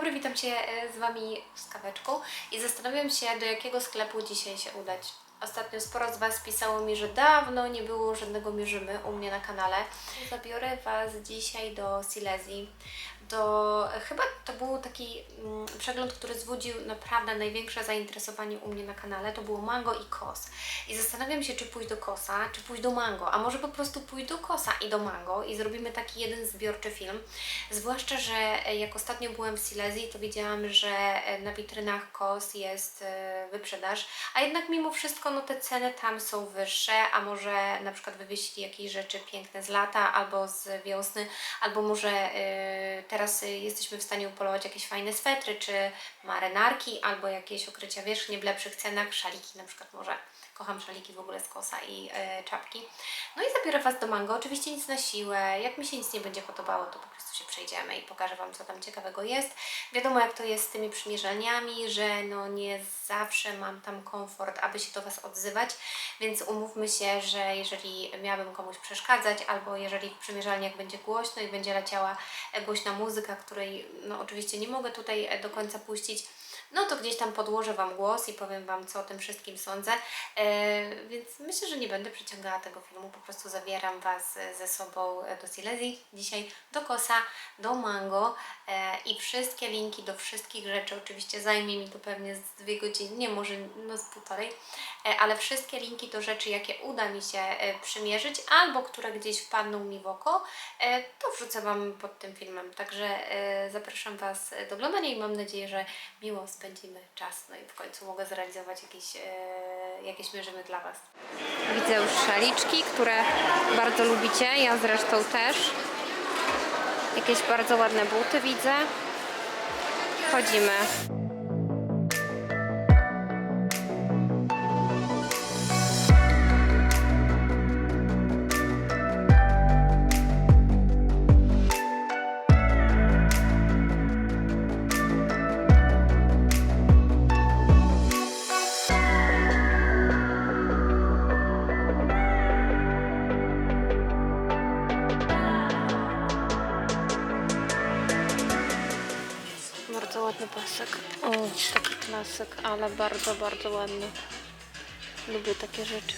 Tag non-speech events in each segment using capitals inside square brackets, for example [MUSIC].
dobry, witam Cię e, z Wami z kaweczką i zastanawiam się, do jakiego sklepu dzisiaj się udać. Ostatnio sporo z Was pisało mi, że dawno nie było żadnego Mierzymy u mnie na kanale. Zabiorę Was dzisiaj do Silesii. Do, chyba to był taki mm, przegląd, który wzbudził naprawdę największe zainteresowanie u mnie na kanale. To było Mango i Kos. I zastanawiam się, czy pójść do Kosa, czy pójść do Mango, a może po prostu pójść do Kosa i do Mango i zrobimy taki jeden zbiorczy film. Zwłaszcza, że e, jak ostatnio byłem w Silesii, to widziałam, że e, na witrynach Kos jest e, wyprzedaż, a jednak mimo wszystko no, te ceny tam są wyższe, a może na przykład wywieźli jakieś rzeczy piękne z lata albo z wiosny, albo może e, teraz e, jesteśmy w stanie upolować jakieś fajne swetry, czy marynarki, albo jakieś okrycia wierzchnie w lepszych cenach, szaliki na przykład może. Kocham szaliki w ogóle z kosa i e, czapki. No i zabiorę Was do mango. Oczywiście nic na siłę. Jak mi się nic nie będzie podobało, to po prostu się przejdziemy i pokażę Wam, co tam ciekawego jest. Wiadomo, jak to jest z tymi przymierzalniami, że no nie zawsze mam tam komfort, aby się do Was odzywać, więc umówmy się, że jeżeli miałabym komuś przeszkadzać, albo jeżeli w przymierzalniach będzie głośno i będzie leciała e, głośna muzyka, której no oczywiście nie mogę tutaj e, do końca puścić, no to gdzieś tam podłożę Wam głos i powiem Wam, co o tym wszystkim sądzę. E, więc myślę, że nie będę przeciągała tego filmu, po prostu zabieram Was e, ze sobą e, do Silesii, dzisiaj do Kosa, do Mango i wszystkie linki do wszystkich rzeczy, oczywiście zajmie mi to pewnie z dwie godziny, nie może no z półtorej, ale wszystkie linki do rzeczy, jakie uda mi się przymierzyć, albo które gdzieś wpadną mi w oko, to wrzucę Wam pod tym filmem. Także zapraszam Was do oglądania i mam nadzieję, że miło spędzimy czas, no i w końcu mogę zrealizować jakieś, e, jakieś mierzymy dla Was. Widzę już szaliczki, które bardzo lubicie, ja zresztą też. Jakieś bardzo ładne buty widzę. Chodzimy. Bardzo ładny pasek. O, taki klasyk, ale bardzo, bardzo ładny. Lubię takie rzeczy.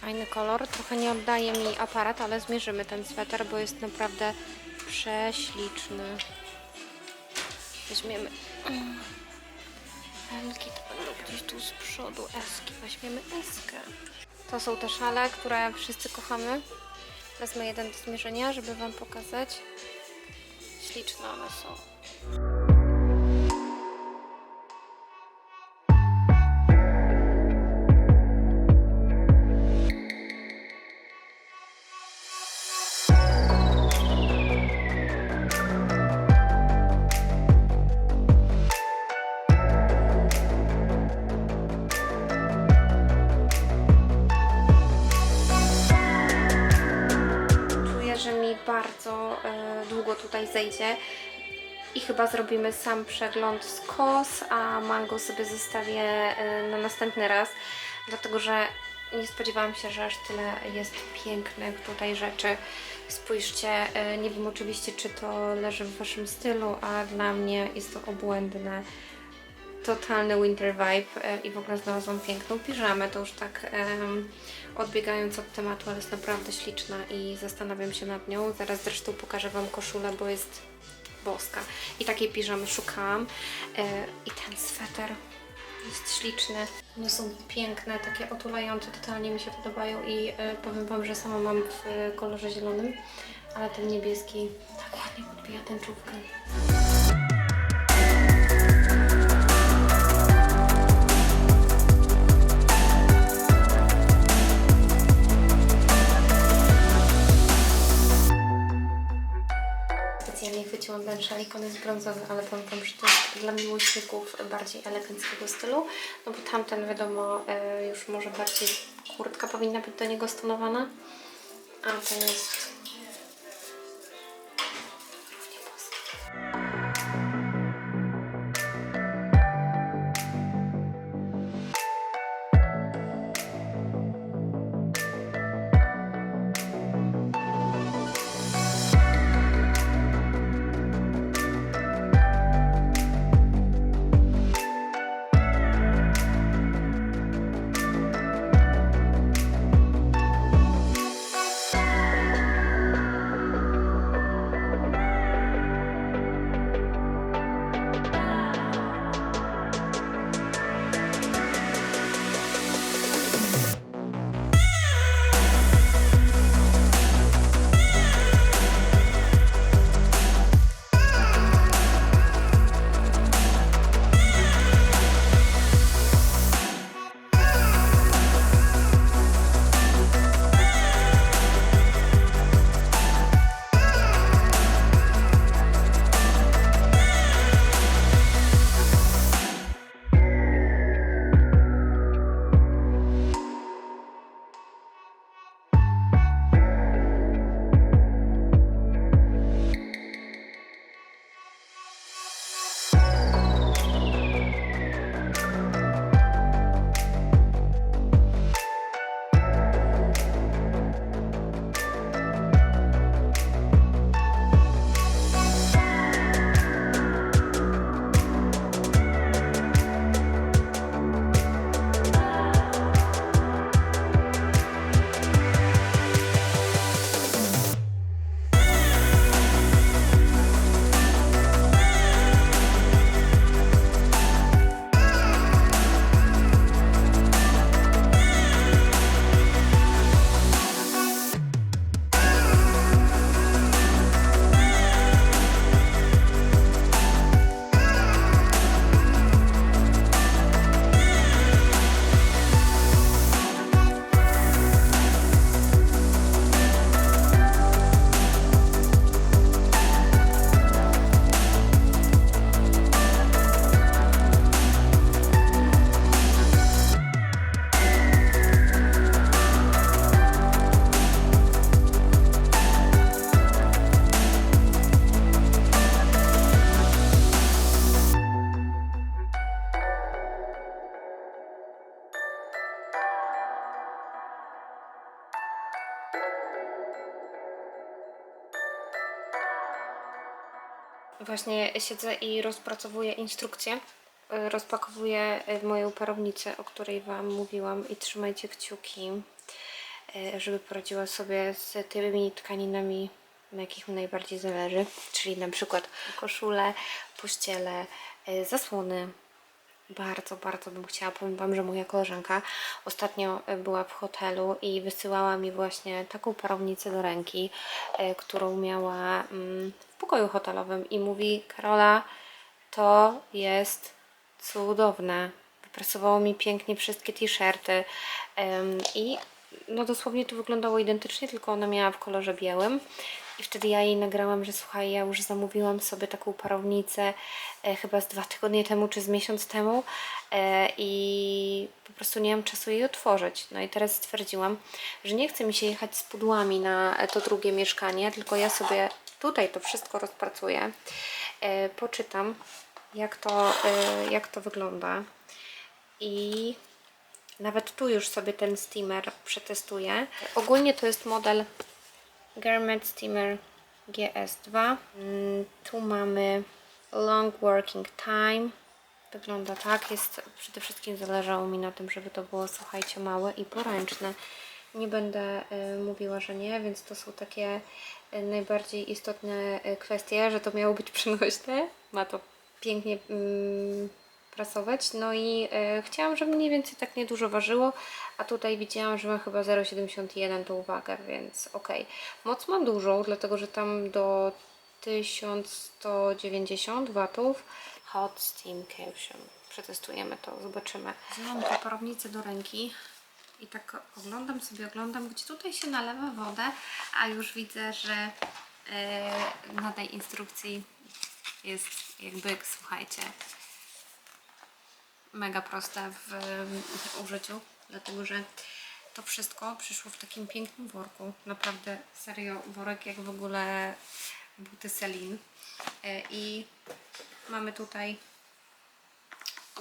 Fajny kolor. Trochę nie oddaje mi aparat, ale zmierzymy ten sweter, bo jest naprawdę prześliczny. Weźmiemy. Elki to będą gdzieś tu z przodu. Eski. Weźmiemy eskę. To są te szale, które wszyscy kochamy. Wezmę jeden do zmierzenia, żeby Wam pokazać. Śliczne one są. Tutaj zejdzie. I chyba zrobimy sam przegląd z kos, a mango sobie zostawię e, na następny raz, dlatego że nie spodziewałam się, że aż tyle jest pięknych tutaj rzeczy. Spójrzcie, e, nie wiem oczywiście, czy to leży w Waszym stylu, a dla mnie jest to obłędne totalny winter vibe e, i w ogóle znalazłam piękną piżamę, to już tak em, odbiegając od tematu, ale jest naprawdę śliczna i zastanawiam się nad nią. Zaraz zresztą pokażę Wam koszulę, bo jest boska. I takiej piżamy szukałam e, i ten sweter jest śliczny. One są piękne, takie otulające, totalnie mi się podobają i e, powiem Wam, że sama mam w kolorze zielonym, ale ten niebieski tak ładnie podbija tęczówkę. Specjalnie chwyciłam ten szalik, on jest brązowy, ale Wam, że to jest dla miłośników bardziej eleganckiego stylu, no bo tamten wiadomo e, już może bardziej kurtka powinna być do niego stonowana, a ten jest Właśnie siedzę i rozpracowuję instrukcję. Y, Rozpakowuję y, moją parownicę, o której Wam mówiłam i trzymajcie kciuki, y, żeby poradziła sobie z tymi tkaninami, na jakich mi najbardziej zależy, czyli na przykład koszule, pościele, zasłony, bardzo, bardzo bym chciała. Powiem Wam, że moja koleżanka ostatnio była w hotelu i wysyłała mi właśnie taką parownicę do ręki, którą miała mm, pokoju hotelowym i mówi Karola, to jest cudowne. Wyprasowało mi pięknie wszystkie t-shirty i no dosłownie to wyglądało identycznie, tylko ona miała w kolorze białym. I wtedy ja jej nagrałam, że słuchaj, ja już zamówiłam sobie taką parownicę e, chyba z dwa tygodnie temu, czy z miesiąc temu e, i po prostu nie mam czasu jej otworzyć. No i teraz stwierdziłam, że nie chce mi się jechać z pudłami na e, to drugie mieszkanie, tylko ja sobie tutaj to wszystko rozpracuję, e, poczytam jak to, e, jak to wygląda i nawet tu już sobie ten steamer przetestuję. Ogólnie to jest model Garment Steamer GS2. Mm, Tu mamy Long Working Time. Wygląda tak. Jest, przede wszystkim zależało mi na tym, żeby to było, słuchajcie, małe i poręczne. Nie będę y, mówiła, że nie, więc to są takie najbardziej istotne y, kwestie, że to miało być [LAUGHS] przenośne. Ma to pięknie mm, prasować. No i e, chciałam, żeby mniej więcej tak niedużo ważyło, a tutaj widziałam, że ma chyba 0,71 tą wagę, więc ok. Moc ma dużą, dlatego że tam do 1190 watów. Hot Steam Caption. Przetestujemy to, zobaczymy. Wziąłam tę parownicę do ręki i tak oglądam sobie, oglądam, gdzie tutaj się nalewa wodę, a już widzę, że e, na tej instrukcji jest jakby, słuchajcie, mega proste w, w użyciu, dlatego że to wszystko przyszło w takim pięknym worku. Naprawdę serio worek jak w ogóle buty Celine. E, I mamy tutaj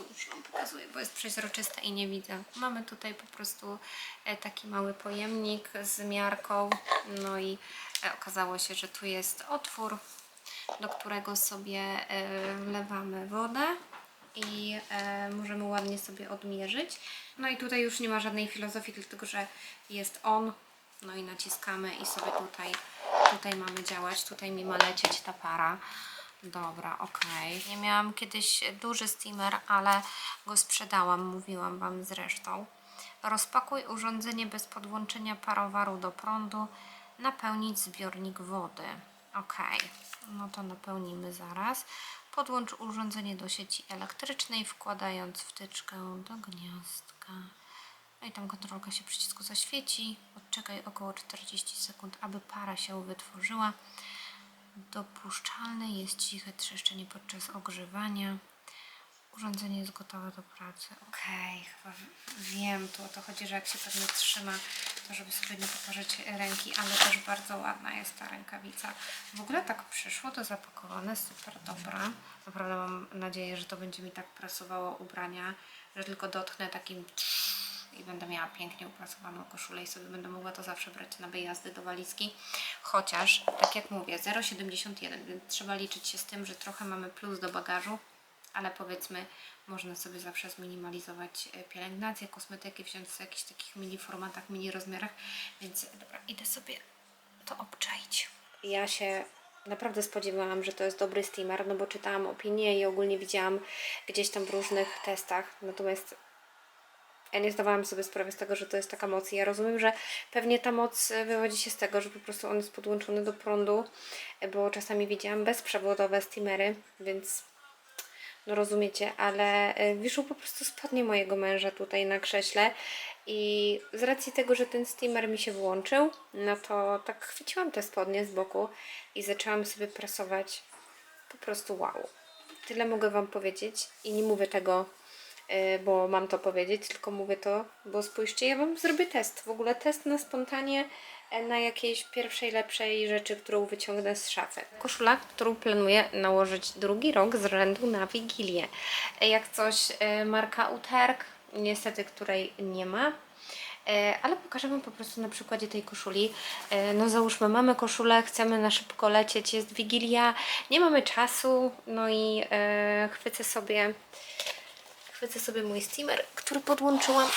już Wam pokazuję, bo jest przeźroczyste i nie widzę. Mamy tutaj po prostu e, taki mały pojemnik z miarką. No i e, okazało się, że tu jest otwór, do którego sobie e, wlewamy wodę i możemy ładnie sobie odmierzyć. No i tutaj już nie ma żadnej filozofii, dlatego że jest on, no i naciskamy i sobie tutaj, tutaj mamy działać, tutaj mi ma lecieć ta para. Dobra, ok. Nie miałam kiedyś duży steamer, ale go sprzedałam, mówiłam Wam zresztą. Rozpakuj urządzenie bez podłączenia parowaru do prądu. Napełnić zbiornik wody. Ok, no to napełnimy zaraz. Podłącz urządzenie do sieci elektrycznej, wkładając wtyczkę do gniazdka. No i tam kontrolka się przycisku zaświeci. Odczekaj około 40 sekund, aby para się wytworzyła. Dopuszczalne jest ciche trzeszczenie podczas ogrzewania. Urządzenie jest gotowe do pracy. Okej, chyba wiem tu o to chodzi, że jak się pewnie trzyma, to żeby sobie nie poparzyć ręki, ale też bardzo ładna jest ta rękawica. W ogóle tak przyszło, to zapakowane, super dobra. Naprawdę mam nadzieję, że to będzie mi tak prasowało ubrania, że tylko dotknę takim i będę miała pięknie uprasowaną koszulę i sobie będę mogła to zawsze brać na wyjazdy do walizki. Chociaż, tak jak mówię, 0,71, więc trzeba liczyć się z tym, że trochę mamy plus do bagażu, ale powiedzmy, można sobie zawsze zminimalizować e, pielęgnację, kosmetyki, wziąć w jakichś takich mini formatach, mini rozmiarach, więc dobra, idę sobie to obczaić. Ja się naprawdę spodziewałam, że to jest dobry steamer, no bo czytałam opinie i ogólnie widziałam gdzieś tam w różnych testach, natomiast ja nie zdawałam sobie sprawy z tego, że to jest taka moc. I ja rozumiem, że pewnie ta moc e, wywodzi się z tego, że po prostu on jest podłączony do prądu, e, bo czasami widziałam bezprzewodowe steamery, więc no rozumiecie, ale e, wiszą po prostu spodnie mojego męża tutaj na krześle i z racji tego, że ten steamer mi się włączył, no to tak chwyciłam te spodnie z boku i zaczęłam sobie prasować po prostu wow. Tyle mogę Wam powiedzieć i nie mówię tego bo mam to powiedzieć, tylko mówię to, bo spójrzcie, ja Wam zrobię test, w ogóle test na spontanie e, na jakiejś pierwszej, lepszej rzeczy, którą wyciągnę z szafy. Koszula, którą planuję nałożyć drugi rok z rzędu na Wigilię. E, Jak coś e, marka Uterk, niestety której nie ma. E, ale pokażę Wam po prostu na przykładzie tej koszuli. E, no załóżmy, mamy koszulę, chcemy na szybko lecieć, jest Wigilia, nie mamy czasu, no i e, chwycę sobie chwycę sobie mój steamer, który podłączyłam.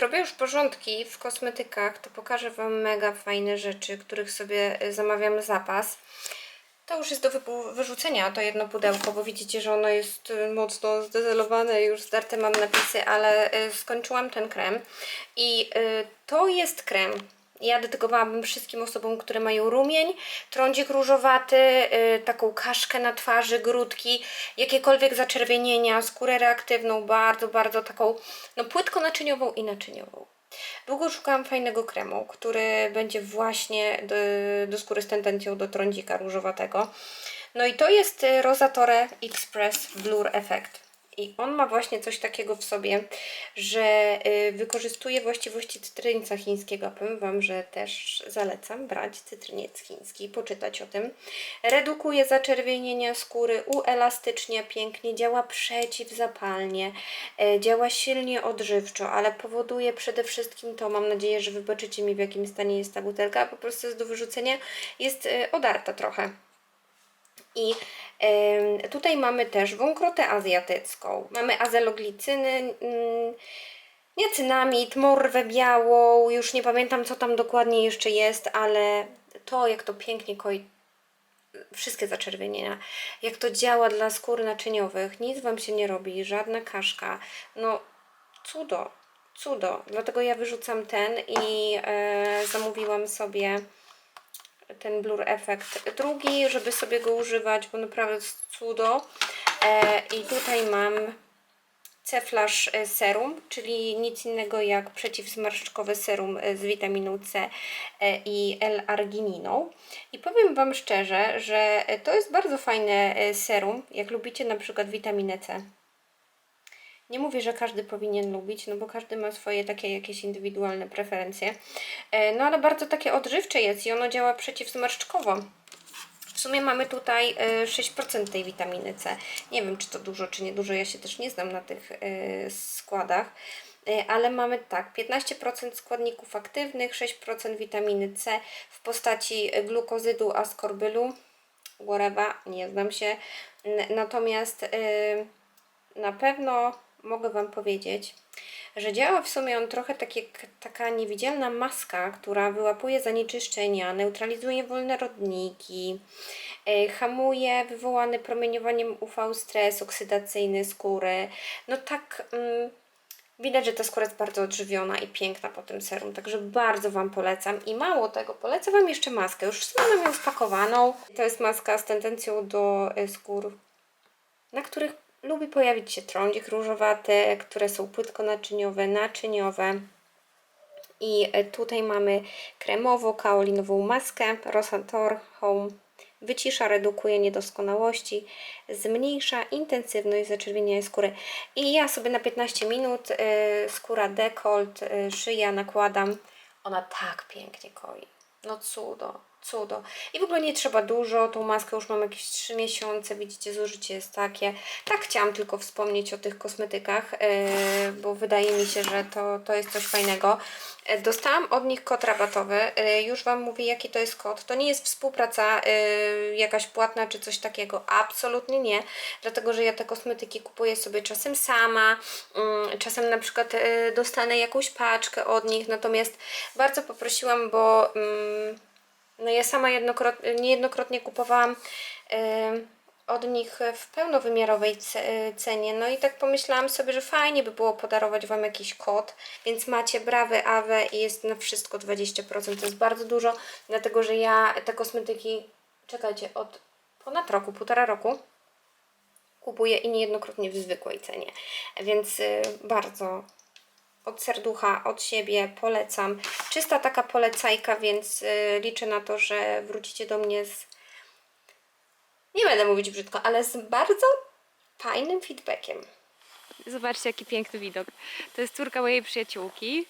Robię już porządki w kosmetykach, to pokażę Wam mega fajne rzeczy, których sobie y, zamawiam zapas. To już jest do wyrzucenia, to jedno pudełko, bo widzicie, że ono jest y, mocno zdezelowane, już zdarte mam napisy, ale y, skończyłam ten krem. I to jest krem. Ja dedykowałabym wszystkim osobom, które mają rumień, trądzik różowaty, y, taką kaszkę na twarzy, grudki, jakiekolwiek zaczerwienienia, skórę reaktywną, bardzo, bardzo taką no, płytko naczyniową i naczyniową. Długo szukałam fajnego kremu, który będzie właśnie do, do skóry z tendencją do trądzika różowatego. No i to jest y, Rosatore Express Blur Effect. I on ma właśnie coś takiego w sobie, że y, wykorzystuje właściwości cytryńca chińskiego. Powiem Wam, że też zalecam brać cytryniec chiński i poczytać o tym. Redukuje zaczerwienienia skóry, uelastycznia pięknie, działa przeciwzapalnie, e, działa silnie odżywczo, ale powoduje przede wszystkim to, mam nadzieję, że wybaczycie mi w jakim stanie jest ta butelka, po prostu jest do wyrzucenia, jest e, odarta trochę. I em, tutaj mamy też wąkrotę azjatycką. Mamy azeloglicyny, mm, niacynamid, morwę białą. Już nie pamiętam, co tam dokładnie jeszcze jest, ale to, jak to pięknie koi wszystkie zaczerwienienia, jak to działa dla skór naczyniowych, nic Wam się nie robi, żadna kaszka. No, cudo, cudo. Dlatego ja wyrzucam ten i e, zamówiłam sobie ten Blur Effect drugi, żeby sobie go używać, bo naprawdę jest cudo. E, I tutaj mam Ceflash e, Serum, czyli nic innego jak przeciwzmarszczkowe serum e, z witaminą C i L-argininą. I powiem Wam szczerze, że to jest bardzo fajne serum, jak lubicie na przykład witaminę C. Nie mówię, że każdy powinien lubić, no bo każdy ma swoje takie jakieś indywidualne preferencje. E, No ale bardzo takie odżywcze jest i ono działa przeciwzmarszczkowo. W sumie mamy tutaj e, 6% tej witaminy C. Nie wiem, czy to dużo, czy nie dużo. Ja się też nie znam na tych e, składach. E, Ale mamy tak, 15% składników aktywnych, 6% witaminy C w postaci glukozydu askorbylu, whatever, nie znam się. Natomiast e, na pewno mogę Wam powiedzieć, że działa w sumie on trochę tak jak taka niewidzialna maska, która wyłapuje zanieczyszczenia, neutralizuje wolne rodniki, e, hamuje wywołany promieniowaniem UV stres oksydacyjny skóry. No tak... Mm, Widać, że ta skóra jest bardzo odżywiona i piękna po tym serum, także bardzo Wam polecam. I mało tego, polecam Wam jeszcze maskę. Już w mam ją spakowaną. To jest maska z tendencją do e, skór, na których lubi pojawić się trądzik różowaty, które są płytko naczyniowe, naczyniowe. I e, tutaj mamy kremowo-kaolinową maskę Rosator Home. Wycisza, redukuje niedoskonałości, zmniejsza intensywność zaczerwienienia skóry. I ja sobie na 15 minut y, skóra dekolt, y, szyja nakładam. Ona tak pięknie koi. No cudo, cudo. I w ogóle nie trzeba dużo, tą maskę już mam jakieś 3 miesiące, widzicie, zużycie jest takie. Tak chciałam tylko wspomnieć o tych kosmetykach, yy, bo wydaje mi się, że to, to jest coś fajnego. Yy, Dostałam od nich kod rabatowy, yy, już Wam mówię jaki to jest kod. To nie jest współpraca jakaś płatna czy coś takiego, absolutnie nie, dlatego że ja te kosmetyki kupuję sobie czasem sama, yy, czasem na przykład dostanę jakąś paczkę od nich, natomiast bardzo poprosiłam, bo... Yy, no ja sama jednokrotnie, niejednokrotnie kupowałam em, od nich w pełnowymiarowej ce- cenie. No i tak pomyślałam sobie, że fajnie by było podarować Wam jakiś kod, więc macie brawy Awe i jest na wszystko 20%. To jest bardzo dużo, dlatego że ja te kosmetyki, czekajcie, od ponad roku, półtora roku kupuję i niejednokrotnie w zwykłej cenie. Więc y, bardzo od serducha, od siebie polecam. Czysta taka polecajka, więc y, liczę na to, że wrócicie do mnie z nie będę mówić brzydko, ale z bardzo fajnym feedbackiem. Zobaczcie, jaki piękny widok. To jest córka mojej przyjaciółki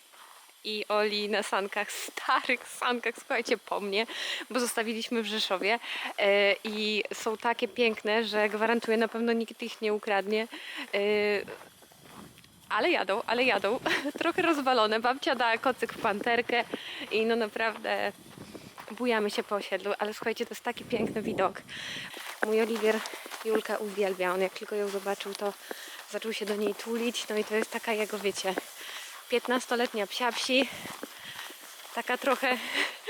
i Oli na sankach, [LAUGHS] starych sankach, słuchajcie, po mnie, bo zostawiliśmy w Rzeszowie e, i są takie piękne, że gwarantuję, na pewno nikt ich nie ukradnie. E, ale jadą, ale jadą. [LAUGHS] Trochę rozwalone. Babcia dała kocyk w panterkę i no naprawdę bujamy się po osiedlu, ale słuchajcie, to jest taki piękny widok. Mój Oliwier Julkę uwielbia. On jak tylko ją zobaczył, to zaczął się do niej tulić. No i to jest taka jego, wiecie, 15-letnia psiapsi. Taka trochę,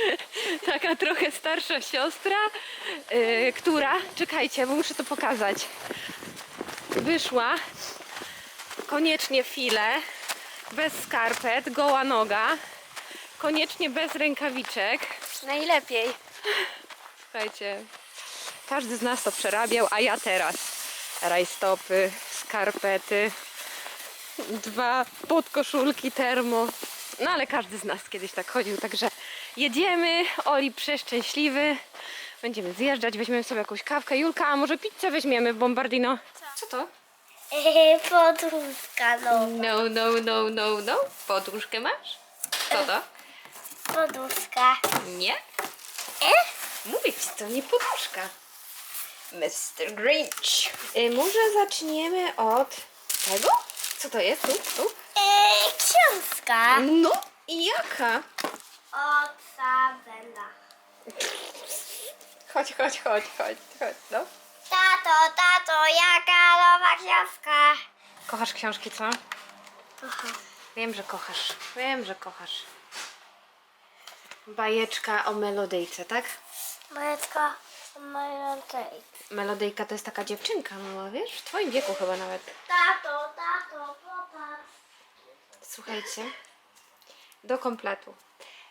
[LAUGHS] taka trochę starsza siostra, yy, która, czekajcie, bo muszę to pokazać, wyszła koniecznie file, bez skarpet, goła noga, koniecznie bez rękawiczek. Najlepiej. Słuchajcie, każdy z nas to przerabiał, a ja teraz. Rajstopy, skarpety, dwa podkoszulki termo. No ale każdy z nas kiedyś tak chodził, także jedziemy. Oli przeszczęśliwy. Będziemy zjeżdżać, weźmiemy sobie jakąś kawkę. Julka, a może pizzę weźmiemy w Bombardino? Co to? [LAUGHS] Podróżka, no. No, no, no, no, no. Poduszkę masz? Co to? Podróżka. Nie? E? Mówię ci, to nie poduszka. Mr. Grinch. Y, może zaczniemy od tego? Co to jest? Tu, tu? Eee, książka. No i jaka? Od Sabela. Chodź, chodź, chodź, chodź, chodź, no. Tato, tato, jaka nowa książka? Kochasz książki, co? Aha. Wiem, że kochasz. Wiem, że kochasz. Bajeczka o melodyjce, tak? Majeczka, moja tej. Melodyjka to jest taka dziewczynka mała, wiesz? W twoim wieku chyba nawet. Tato, tato, popatrz. Słuchajcie, do kompletu.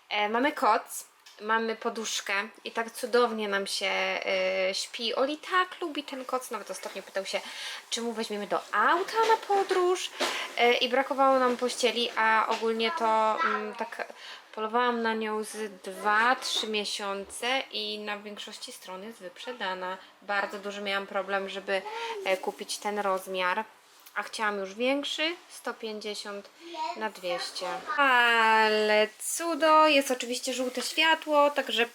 E, mamy koc, mamy poduszkę i tak cudownie nam się e, śpi. Oli tak lubi ten koc, nawet ostatnio pytał się, czy mu weźmiemy do auta na podróż e, i brakowało nam pościeli, a ogólnie to mm, tak polowałam na nią z 2-3 miesiące i na większości stron jest wyprzedana. Bardzo duży miałam problem, żeby e, kupić ten rozmiar. A chciałam już większy, 150 na 200. Ale cudo, jest oczywiście żółte światło, także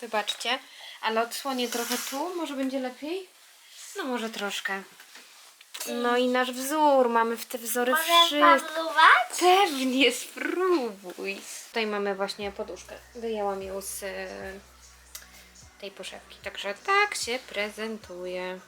wybaczcie. Ale odsłonię trochę tu, może będzie lepiej? No może troszkę. No i nasz wzór, mamy w te wzory wszystko. Pewnie, spróbuj. Tutaj mamy właśnie poduszkę. Wyjęłam ją z e, tej poszewki. Także tak się prezentuje.